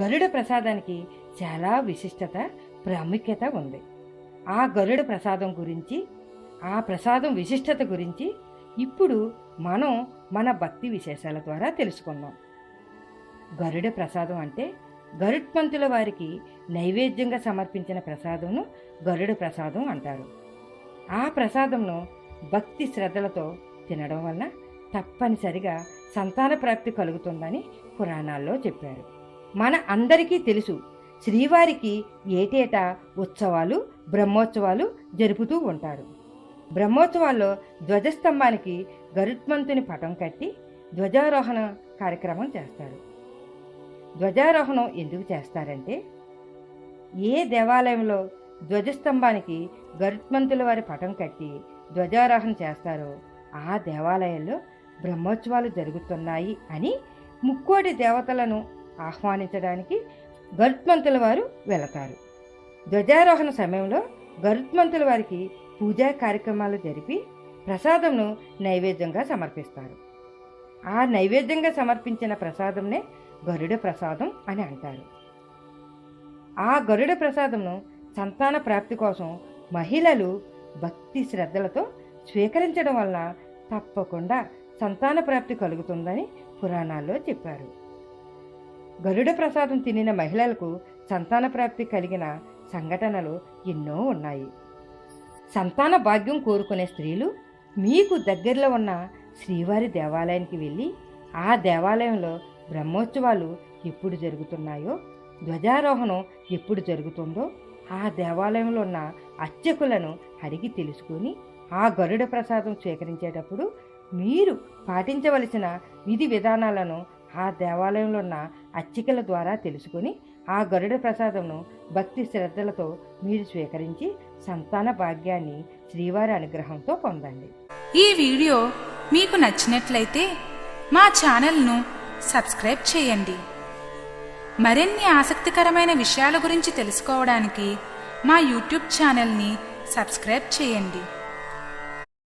గరుడ ప్రసాదానికి చాలా విశిష్టత ప్రాముఖ్యత ఉంది. ఆ గరుడ ప్రసాదం గురించి ఆ ప్రసాదం విశిష్టత గురించి ఇప్పుడు మనం మన భక్తి విశేషాల ద్వారా తెలుసుకుందాం గరుడ ప్రసాదం అంటే గరుడ్పంతుల వారికి నైవేద్యంగా సమర్పించిన ప్రసాదంను గరుడ ప్రసాదం అంటారు. ఆ ప్రసాదంను భక్తి శ్రద్ధలతో తినడం వలన తప్పనిసరిగా సంతాన ప్రాప్తి కలుగుతుందని పురాణాల్లో చెప్పారు. మన అందరికీ తెలుసు. శ్రీవారికి ఏటేటా ఉత్సవాలు బ్రహ్మోత్సవాలు జరుపుతూ ఉంటారు. బ్రహ్మోత్సవాల్లో ధ్వజస్తంభానికి గరుత్మంతుని పటం కట్టి ధ్వజారోహణ కార్యక్రమం చేస్తారు. ధ్వజారోహణం ఎందుకు చేస్తారంటే ఏ దేవాలయంలో ధ్వజస్తంభానికి గరుత్మంతుల వారి పటం కట్టి ధ్వజారోహణ చేస్తారో ఆ దేవాలయంలో బ్రహ్మోత్సవాలు జరుగుతున్నాయి అని ముక్కోటి దేవతలను ఆహ్వానించడానికి గరుత్మంతుల వారు వెళతారు. ధ్వజారోహణ సమయంలో గరుత్మంతుల వారికి పూజా కార్యక్రమాలు జరిపి ప్రసాదంను నైవేద్యంగా సమర్పిస్తారు. ఆ నైవేద్యంగా సమర్పించిన ప్రసాదంనే గరుడ ప్రసాదం అని అంటారు. ఆ గరుడ ప్రసాదంను సంతాన ప్రాప్తి కోసం మహిళలు భక్తి శ్రద్ధలతో స్వీకరించడం వలన తప్పకుండా సంతాన ప్రాప్తి కలుగుతుందని పురాణాల్లో చెప్పారు. గరుడ ప్రసాదం తినిన మహిళలకు సంతాన ప్రాప్తి కలిగిన సంఘటనలు ఎన్నో ఉన్నాయి. సంతాన భాగ్యం కోరుకునే స్త్రీలు మీకు దగ్గరలో ఉన్న శ్రీవారి దేవాలయానికి వెళ్ళి ఆ దేవాలయంలో బ్రహ్మోత్సవాలు ఎప్పుడు జరుగుతున్నాయో ధ్వజారోహణం ఎప్పుడు జరుగుతుందో ఆ దేవాలయంలో ఉన్న అర్చకులను అడిగి తెలుసుకుని ఆ గరుడ ప్రసాదం స్వీకరించేటప్పుడు మీరు పాటించవలసిన విధి విధానాలను ఆ దేవాలయంలో ఉన్న అచ్చికల ద్వారా తెలుసుకుని ఆ గరుడ ప్రసాదంను భక్తి శ్రద్ధలతో మీరు స్వీకరించి సంతాన భాగ్యాన్ని శ్రీవారి అనుగ్రహంతో పొందండి. ఈ వీడియో మీకు నచ్చినట్లయితే మా ఛానల్ను సబ్స్క్రైబ్ చేయండి. మరిన్ని ఆసక్తికరమైన విషయాల గురించి తెలుసుకోవడానికి మా యూట్యూబ్ ఛానల్ని సబ్స్క్రైబ్ చేయండి.